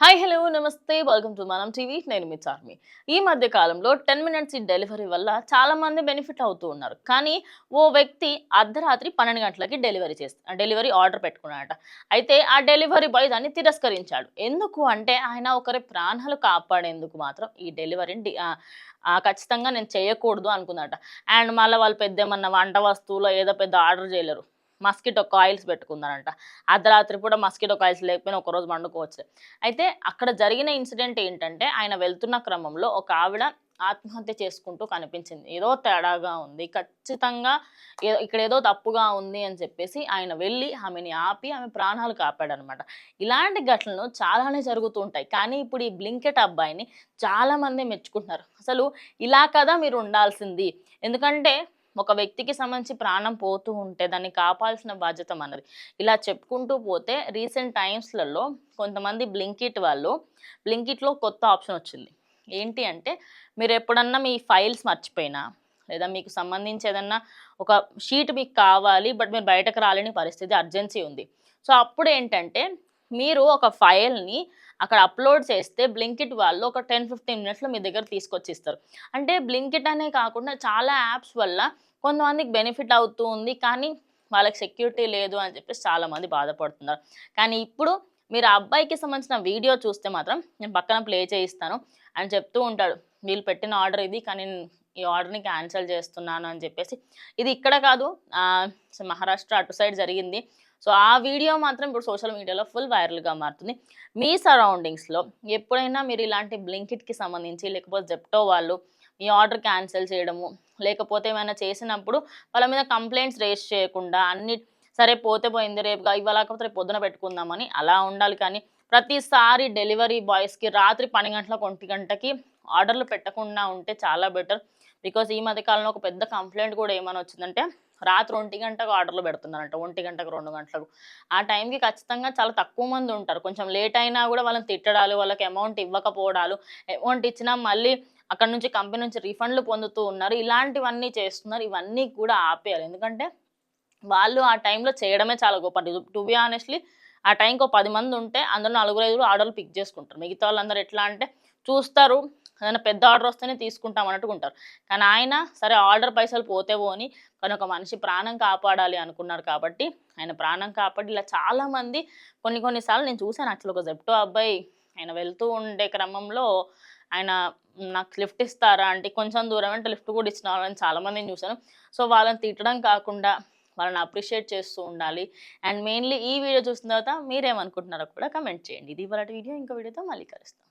Hi hello నమస్తే. Welcome to Manam TV నేను మీ చార్మి. ఈ మధ్య కాలంలో టెన్ మినిట్స్ ఈ డెలివరీ వల్ల చాలా మంది బెనిఫిట్ అవుతూ ఉన్నారు. కానీ ఓ వ్యక్తి అర్ధరాత్రి పన్నెండు గంటలకి డెలివరీ చేస్తా డెలివరీ ఆర్డర్ పెట్టుకున్నాడట. అయితే ఆ డెలివరీ బాయ్ దాన్ని తిరస్కరించాడు. ఎందుకు అంటే ఆయన ఒకరి ప్రాణాలు కాపాడేందుకు మాత్రం ఈ డెలివరీని ఖచ్చితంగా నేను చేయకూడదు అనుకున్నట అండ్ మళ్ళీ వాళ్ళు పెద్ద ఏమన్నా వంట వస్తువులో ఏదో పెద్ద ఆర్డర్ చేయలేరు. మస్కిటో కాయిల్స్ పెట్టుకున్నారంట. అర్ధరాత్రి కూడా మస్కిటో కాయిల్స్ లేకపోయినా ఒకరోజు వండుకోవచ్చు అయితే అక్కడ జరిగిన ఇన్సిడెంట్ ఏంటంటే ఆయన వెళ్తున్న క్రమంలో ఒక ఆవిడ ఆత్మహత్య చేసుకుంటూ కనిపించింది. ఏదో తేడాగా ఉంది. ఖచ్చితంగా ఇక్కడ ఏదో తప్పుగా ఉంది అని చెప్పేసి ఆయన వెళ్ళి ఆమెని ఆపి ఆమె ప్రాణాలు కాపాడనమాట. ఇలాంటి ఘటనలు చాలానే జరుగుతూ ఉంటాయి. కానీ ఇప్పుడు ఈ బ్లింకెట్ అబ్బాయిని చాలామంది మెచ్చుకుంటున్నారు. అసలు ఇలా కదా మీరు ఉండాల్సింది? ఎందుకంటే ఒక వ్యక్తికి సంబంధించి ప్రాణం పోతూ ఉంటే దాన్ని కాపాల్సిన బాధ్యత మనది. ఇలా చెప్పుకుంటూ పోతే రీసెంట్ టైమ్స్లలో కొంతమంది బ్లింకిట్ వాళ్ళు బ్లింకిట్లో కొత్త ఆప్షన్ వచ్చింది. ఏంటి అంటే మీరు ఎప్పుడన్నా మీ ఫైల్స్ మర్చిపోయినా లేదా మీకు సంబంధించి ఏదన్నా ఒక షీట్ మీకు కావాలి బట్ మీరు బయటకు రాలేని పరిస్థితి అర్జెన్సీ ఉంది. సో అప్పుడు ఏంటంటే మీరు ఒక ఫైల్ని అక్కడ అప్లోడ్ చేస్తే బ్లింకిట్ వాళ్ళు ఒక టెన్ ఫిఫ్టీన్ మినిట్స్లో మీ దగ్గర తీసుకొచ్చిస్తారు. అంటే బ్లింకిట్ అనే కాకుండా చాలా యాప్స్ వల్ల కొంతమందికి బెనిఫిట్ అవుతూ ఉంది కానీ వాళ్ళకి సెక్యూరిటీ లేదు అని చెప్పేసి చాలామంది బాధపడుతున్నారు. కానీ ఇప్పుడు మీరు ఆ అబ్బాయికి సంబంధించిన వీడియో చూస్తే మాత్రం నేను పక్కన ప్లే చేయిస్తాను అని చెప్తూ ఉంటాడు. వీళ్ళు పెట్టిన ఆర్డర్ ఇది కానీ నేను ఈ ఆర్డర్ని క్యాన్సిల్ చేస్తున్నాను అని చెప్పేసి. ఇది ఇక్కడ కాదు మహారాష్ట్ర అటు సైడ్ జరిగింది. సో ఆ వీడియో మాత్రం ఇప్పుడు సోషల్ మీడియాలో ఫుల్ వైరల్గా మారుతుంది. మీ సరౌండింగ్స్లో ఎప్పుడైనా మీరు ఇలాంటి బ్లింకిట్కి సంబంధించి లేకపోతే జెప్టో వాళ్ళు మీ ఆర్డర్ క్యాన్సిల్ చేయడము లేకపోతే ఏమైనా చేసినప్పుడు వాళ్ళ మీద కంప్లైంట్స్ రేస్ చేయకుండా అన్ని సరే పోతే పోయింది రేపు గా- ఇవాళ రేపు పొద్దున పెట్టుకుందామని అలా ఉండాలి. కానీ ప్రతిసారి డెలివరీ బాయ్స్కి రాత్రి పని గంటలకు ఒంటి గంటకి ఆర్డర్లు పెట్టకుండా ఉంటే చాలా బెటర్. బికాజ్ ఈ మధ్య కాలంలో ఒక పెద్ద కంప్లైంట్ కూడా ఏమైనా వచ్చిందంటే రాత్రి ఒంటి గంటకు ఆర్డర్లు పెడుతున్నారంట. ఒంటి గంటకు రెండు గంటలకు. ఆ టైంకి ఖచ్చితంగా చాలా తక్కువ మంది ఉంటారు. కొంచెం లేట్ అయినా కూడా వాళ్ళని తిట్టడాలు వాళ్ళకి అమౌంట్ ఇవ్వకపోవడాలు అమౌంట్ ఇచ్చినా మళ్ళీ అక్కడ నుంచి కంపెనీ నుంచి రిఫండ్లు పొందుతూ ఉన్నారు. ఇలాంటివన్నీ చేస్తున్నారు. ఇవన్నీ కూడా ఆపేయాలి. ఎందుకంటే వాళ్ళు ఆ టైంలో చేయడమే చాలా గొప్ప టు బి ఆనెస్ట్లీ ఆ టైంకి ఒక పది మంది ఉంటే అందులో నలుగురు ఐదుగురు ఆర్డర్లు పిక్ చేసుకుంటారు. మిగతా వాళ్ళందరూ ఎట్లా అంటే చూస్తారు ఏదైనా పెద్ద ఆర్డర్ వస్తేనే తీసుకుంటాం అన్నట్టుకుంటారు కానీ ఆయన సరే ఆర్డర్ పైసలు పోతే పోని కానీ ఒక మనిషి ప్రాణం కాపాడాలి అనుకున్నారు కాబట్టి ఆయన ప్రాణం కాపాడి ఇలా చాలామంది కొన్ని కొన్నిసార్లు నేను చూశాను. యాక్చువల్ ఒక జెప్టో అబ్బాయి ఆయన వెళ్తూ ఉండే క్రమంలో ఆయన నాకు లిఫ్ట్ ఇస్తారా అంటే కొంచెం దూరం అంటే లిఫ్ట్ కూడా ఇచ్చిన వాళ్ళని చాలామందిని చూశాను. సో వాళ్ళని తిట్టడం కాకుండా వాళ్ళని అప్రిషియేట్ చేస్తూ ఉండాలి. అండ్ మెయిన్లీ ఈ వీడియో చూసిన తర్వాత మీరేమనుకుంటున్నారో కూడా కమెంట్ చేయండి. ఇది ఇవాళ వీడియో. ఇంకో వీడియోతో మళ్ళీ కలుస్తాం.